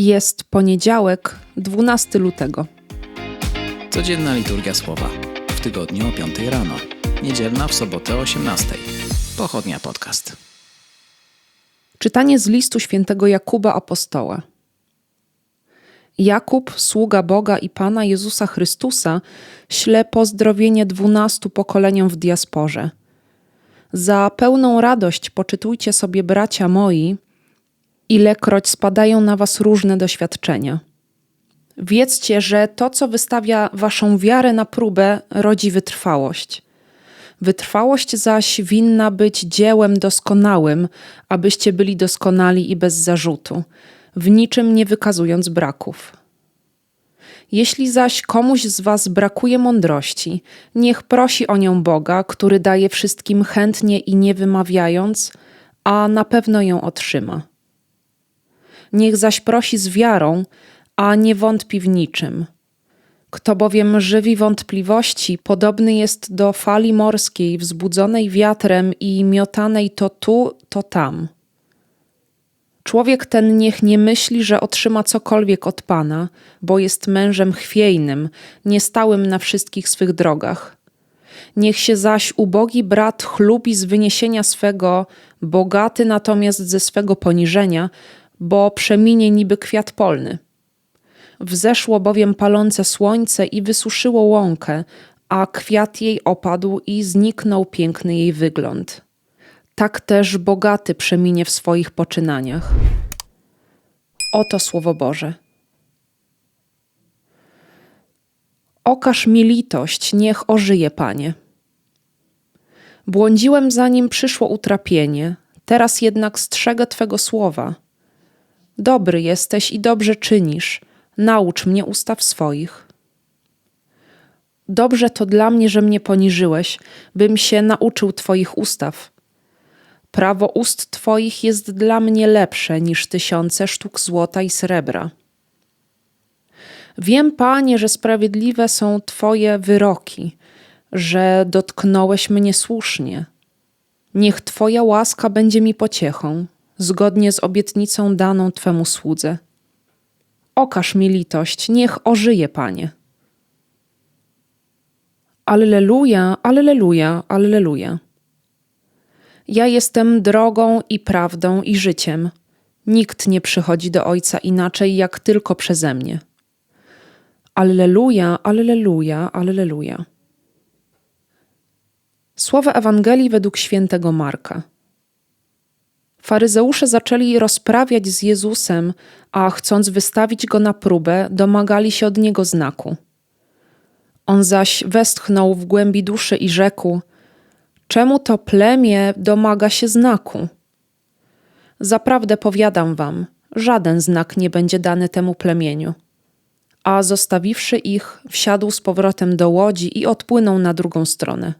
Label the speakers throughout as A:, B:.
A: Jest poniedziałek, 12 lutego.
B: Codzienna liturgia słowa. W tygodniu o 5 rano. Niedzielna w sobotę o 18. Pochodnia podcast.
A: Czytanie z listu świętego Jakuba Apostoła. Jakub, sługa Boga i Pana Jezusa Chrystusa, śle pozdrowienie dwunastu pokoleniom w diasporze. Za pełną radość poczytujcie sobie, bracia moi, ilekroć spadają na was różne doświadczenia. Wiedzcie, że to, co wystawia waszą wiarę na próbę, rodzi wytrwałość. Wytrwałość zaś winna być dziełem doskonałym, abyście byli doskonali i bez zarzutu, w niczym nie wykazując braków. Jeśli zaś komuś z Was brakuje mądrości, niech prosi o nią Boga, który daje wszystkim chętnie i nie wymawiając, a na pewno ją otrzyma. Niech zaś prosi z wiarą, a nie wątpi w niczym. Kto bowiem żywi wątpliwości, podobny jest do fali morskiej wzbudzonej wiatrem i miotanej to tu, to tam. Człowiek ten niech nie myśli, że otrzyma cokolwiek od Pana, bo jest mężem chwiejnym, niestałym na wszystkich swych drogach. Niech się zaś ubogi brat chlubi z wyniesienia swego, bogaty natomiast ze swego poniżenia, bo przeminie niby kwiat polny. Wzeszło bowiem palące słońce i wysuszyło łąkę, a kwiat jej opadł i zniknął piękny jej wygląd. Tak też bogaty przeminie w swoich poczynaniach. Oto słowo Boże. Okaż mi litość, niech ożyje, Panie. Błądziłem zanim przyszło utrapienie, teraz jednak strzegę Twego słowa. Dobry jesteś i dobrze czynisz, naucz mnie ustaw swoich. Dobrze to dla mnie, że mnie poniżyłeś, bym się nauczył Twoich ustaw. Prawo ust Twoich jest dla mnie lepsze niż tysiące sztuk złota i srebra. Wiem, Panie, że sprawiedliwe są Twoje wyroki, że dotknąłeś mnie słusznie. Niech Twoja łaska będzie mi pociechą, zgodnie z obietnicą daną Twemu słudze. Okaż mi litość, niech ożyje, Panie. Alleluja, alleluja, alleluja. Ja jestem drogą i prawdą i życiem. Nikt nie przychodzi do Ojca inaczej, jak tylko przeze mnie. Alleluja, alleluja, alleluja. Słowa Ewangelii według świętego Marka. Faryzeusze zaczęli rozprawiać z Jezusem, a chcąc wystawić go na próbę, domagali się od niego znaku. On zaś westchnął w głębi duszy i rzekł: Czemu to plemię domaga się znaku? Zaprawdę powiadam wam, żaden znak nie będzie dany temu plemieniu. A zostawiwszy ich, wsiadł z powrotem do łodzi i odpłynął na drugą stronę.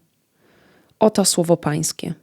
A: Oto słowo Pańskie.